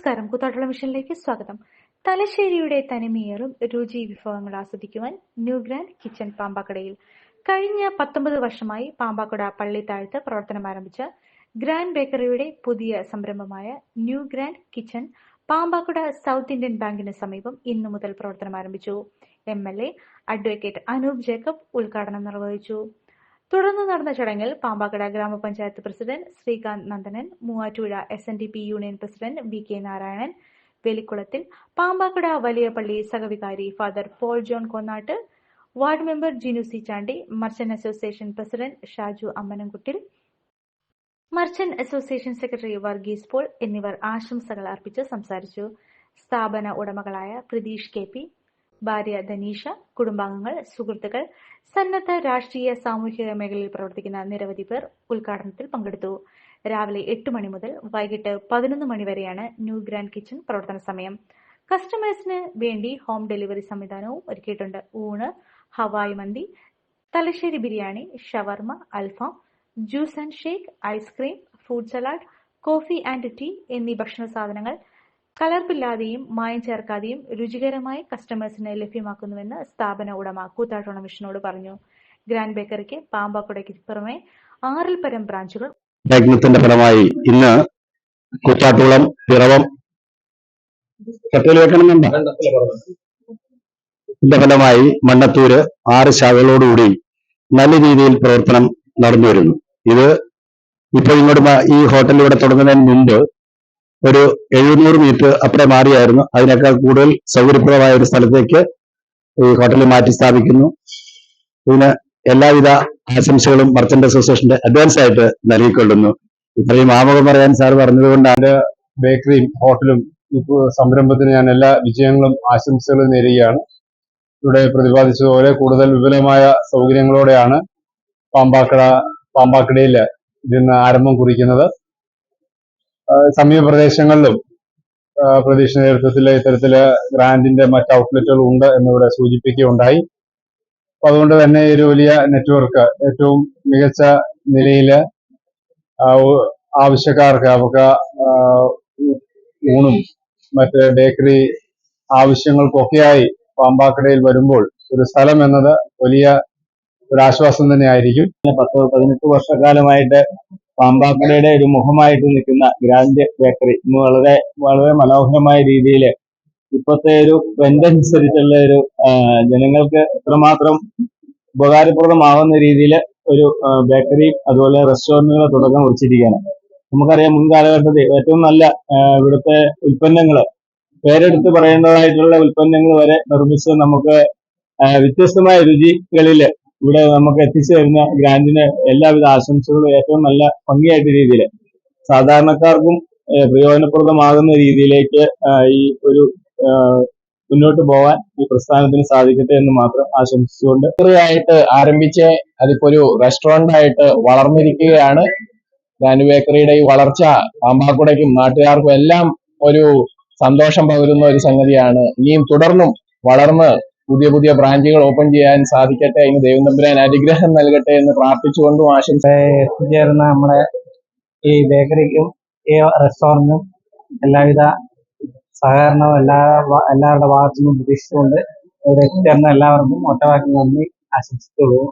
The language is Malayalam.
നമസ്കാരം. കൂത്താട്ടുള്ള മിഷനിലേക്ക് സ്വാഗതം. തലശ്ശേരിയുടെ തനിമയേറും രുചി വിഭവങ്ങൾ ആസ്വദിക്കുവാൻ ന്യൂ ഗ്രാൻഡ് കിച്ചൺ പാമ്പാക്കടയിൽ കഴിഞ്ഞ പത്തൊമ്പത് വർഷമായി പാമ്പാക്കുട പള്ളിത്താഴത്ത് പ്രവർത്തനം ആരംഭിച്ച ഗ്രാൻഡ് ബേക്കറിയുടെ പുതിയ സംരംഭമായ new grand kitchen Pampakuda south Indian ബാങ്കിന് സമീപം ഇന്നു മുതൽ പ്രവർത്തനം ആരംഭിച്ചു. M L A advocate Anoop Jacob ഉദ്ഘാടനം നിർവഹിച്ചു. തുടർന്ന് നടന്ന ചടങ്ങിൽ പാമ്പാക്കട ഗ്രാമപഞ്ചായത്ത് president Srikanth Nandanan Muvattupuzha S N D P union president V K Narayanan വെലിക്കുളത്തിൽ Pampakuda വലിയ പള്ളി സഹവികാരി father Paul John Konnattu ward member Jinu C Chandy merchant association president Shaju Ammanamkuttil merchant association secretary Varghese Paul എന്നിവർ ആശംസകൾ അർപ്പിച്ച് സംസാരിച്ചു. സ്ഥാപന ഉടമകളായ പ്രതീഷ് കെ പി ഭാര്യ ധനീഷ കുടുംബാംഗങ്ങൾ സുഹൃത്തുക്കൾ സന്നദ്ധ രാഷ്ട്രീയ സാമൂഹിക മേഖലയിൽ പ്രവർത്തിക്കുന്ന നിരവധി പേർ ഉദ്ഘാടനത്തിൽ പങ്കെടുത്തു. രാവിലെ എട്ട് മണി മുതൽ വൈകിട്ട് പതിനൊന്ന് മണി വരെയാണ് ന്യൂ ഗ്രാൻഡ് കിച്ചൺ പ്രവർത്തന സമയം. കസ്റ്റമേഴ്സിന് വേണ്ടി ഹോം ഡെലിവറി സംവിധാനവും ഒരുക്കിയിട്ടുണ്ട്. ഊണ് ഹവായ് മന്തി തലശ്ശേരി ബിരിയാണി ഷവർമ അൽഫാം juice and shake ice cream fruit salad coffee and tea എന്നീ ഭക്ഷണ സാധനങ്ങൾ കലർപ്പില്ലാതെയും മായം ചേർക്കാതെയും രുചികരമായി കസ്റ്റമേഴ്സിന് ലഭ്യമാക്കുന്നുവെന്ന് സ്ഥാപന ഉടമ കൂത്താട്ടോണ മിഷനോട് പറഞ്ഞു. ഗ്രാൻഡ് ബേക്കറിക്ക് പാമ്പാക്കുടയ്ക്ക് പുറമെ ആറിൽ പരം ബ്രാഞ്ചുകൾ യജ്ഞത്തിന്റെ ഫലമായി ഇന്ന് കുറ്റാട്ടുളം പിറവം ഇതിന്റെ ഫലമായി മണ്ണത്തൂര് ആറ് ശാഖകളോടുകൂടി നല്ല രീതിയിൽ പ്രവർത്തനം നടന്നു വരുന്നു ഇത് ഇപ്പൊ ഇങ്ങോട്ട് ഈ ഹോട്ടലിലൂടെ തുടങ്ങുന്നതിന് മുമ്പ് ഒരു എഴുന്നൂറ് മീറ്റർ അപ്പുറം മാറിയായിരുന്നു. അതിനേക്കാൾ കൂടുതൽ സൗകര്യപ്രദമായ ഒരു സ്ഥലത്തേക്ക് ഈ ഹോട്ടൽ മാറ്റി സ്ഥാപിക്കുന്നു. ഇതിന് എല്ലാവിധ ആശംസകളും മർച്ചന്റ് അസോസിയേഷന്റെ അഡ്വാൻസ് ആയിട്ട് നൽകിക്കൊള്ളുന്നു. ഇത്രയും ആമുഖം പറയാൻ സാർ പറഞ്ഞതുകൊണ്ടാണ് ബേക്കറിയും ഹോട്ടലും ഇപ്പോൾ സംരംഭത്തിന് ഞാൻ എല്ലാ വിജയങ്ങളും ആശംസകളും നേരുകയാണ്. ഇവിടെ പ്രതിപാദിച്ചതുപോലെ കൂടുതൽ വിപുലമായ സൗകര്യങ്ങളോടെയാണ് പാമ്പാക്കട പാമ്പാക്കടയിൽ ഇതിന് ആരംഭം കുറിക്കുന്നത്. സമീപ പ്രദേശങ്ങളിലും പ്രതീക്ഷ നേതൃത്വത്തിൽ ഇത്തരത്തിൽ ഗ്രാൻഡിന്റെ മറ്റ് ഔട്ട്ലെറ്റുകൾ ഉണ്ട് എന്നിവിടെ സൂചിപ്പിക്കുകയുണ്ടായി. അപ്പൊ അതുകൊണ്ട് തന്നെ ഒരു വലിയ നെറ്റ്വർക്ക് ഏറ്റവും മികച്ച നിലയിൽ ആവശ്യക്കാർക്ക് അവർക്ക് ഊണും മറ്റ് ബേക്കറി ആവശ്യങ്ങൾക്കൊക്കെയായി പാമ്പാക്കടയിൽ വരുമ്പോൾ ഒരു സ്ഥലം എന്നത് വലിയ ഒരു ആശ്വാസം തന്നെയായിരിക്കും. പത്ത് പതിനെട്ട് വർഷക്കാലമായിട്ട് പാമ്പാക്കടയുടെ ഒരു മുഖമായിട്ട് നിൽക്കുന്ന ഗ്രാൻഡ് ബേക്കറി ഇന്ന് വളരെ വളരെ മനോഹരമായ രീതിയിൽ ഇപ്പോഴത്തെ ഒരു ട്രെൻഡ് അനുസരിച്ചുള്ള ഒരു ജനങ്ങൾക്ക് എത്രമാത്രം ഉപകാരപ്രദമാവുന്ന രീതിയിൽ ഒരു ബേക്കറി അതുപോലെ റെസ്റ്റോറന്റുകളെ തുടക്കം കുറിച്ചിരിക്കുകയാണ്. നമുക്കറിയാം മുൻകാലഘട്ടത്തിൽ ഏറ്റവും നല്ല ഇവിടുത്തെ ഉൽപ്പന്നങ്ങൾ പേരെടുത്ത് പറയേണ്ടതായിട്ടുള്ള ഉൽപ്പന്നങ്ങൾ വരെ നിർമ്മിച്ച് നമുക്ക് വ്യത്യസ്തമായ രുചികളിൽ ഇവിടെ നമുക്ക് എത്തിച്ചു തരുന്ന ഗ്രാൻഡിന് എല്ലാവിധ ആശംസകളും ഏറ്റവും നല്ല ഭംഗിയായിട്ട് രീതിയിൽ സാധാരണക്കാർക്കും പ്രയോജനപ്രദമാകുന്ന രീതിയിലേക്ക് ഈ ഒരു മുന്നോട്ട് പോകാൻ ഈ പ്രസ്ഥാനത്തിന് സാധിക്കട്ടെ എന്ന് മാത്രം ആശംസിച്ചുകൊണ്ട് ആയിട്ട് ആരംഭിച്ച് അതിപ്പോ ഒരു റെസ്റ്റോറന്റ് ആയിട്ട് വളർന്നിരിക്കുകയാണ്. ഗ്രാൻഡ് ബേക്കറിയുടെ ഈ വളർച്ച പാമ്പാക്കുടയ്ക്കും നാട്ടുകാർക്കും എല്ലാം ഒരു സന്തോഷം പകരുന്ന ഒരു സംഗതിയാണ്. ഇനിയും തുടർന്നും വളർന്ന് പുതിയ പുതിയ ബ്രാഞ്ചുകൾ ഓപ്പൺ ചെയ്യാൻ സാധിക്കട്ടെ അതിന് ദൈവം തമ്പുരാൻ അനുഗ്രഹം നൽകട്ടെ എന്ന് പ്രാർത്ഥിച്ചുകൊണ്ടും ആശംസ എത്തിച്ചേർന്ന നമ്മുടെ ഈ ബേക്കറിക്കും ഈ റെസ്റ്റോറന്റും എല്ലാവിധ സഹകരണവും എല്ലാ എല്ലാവരുടെ ഭാഗത്തു നിന്നും പ്രതീക്ഷിച്ചുകൊണ്ട് ഇവിടെ എത്തിച്ചേർന്ന എല്ലാവർക്കും ഒറ്റവാക്കി നന്ദി ആശംസിച്ചുകൊള്ളുന്നു.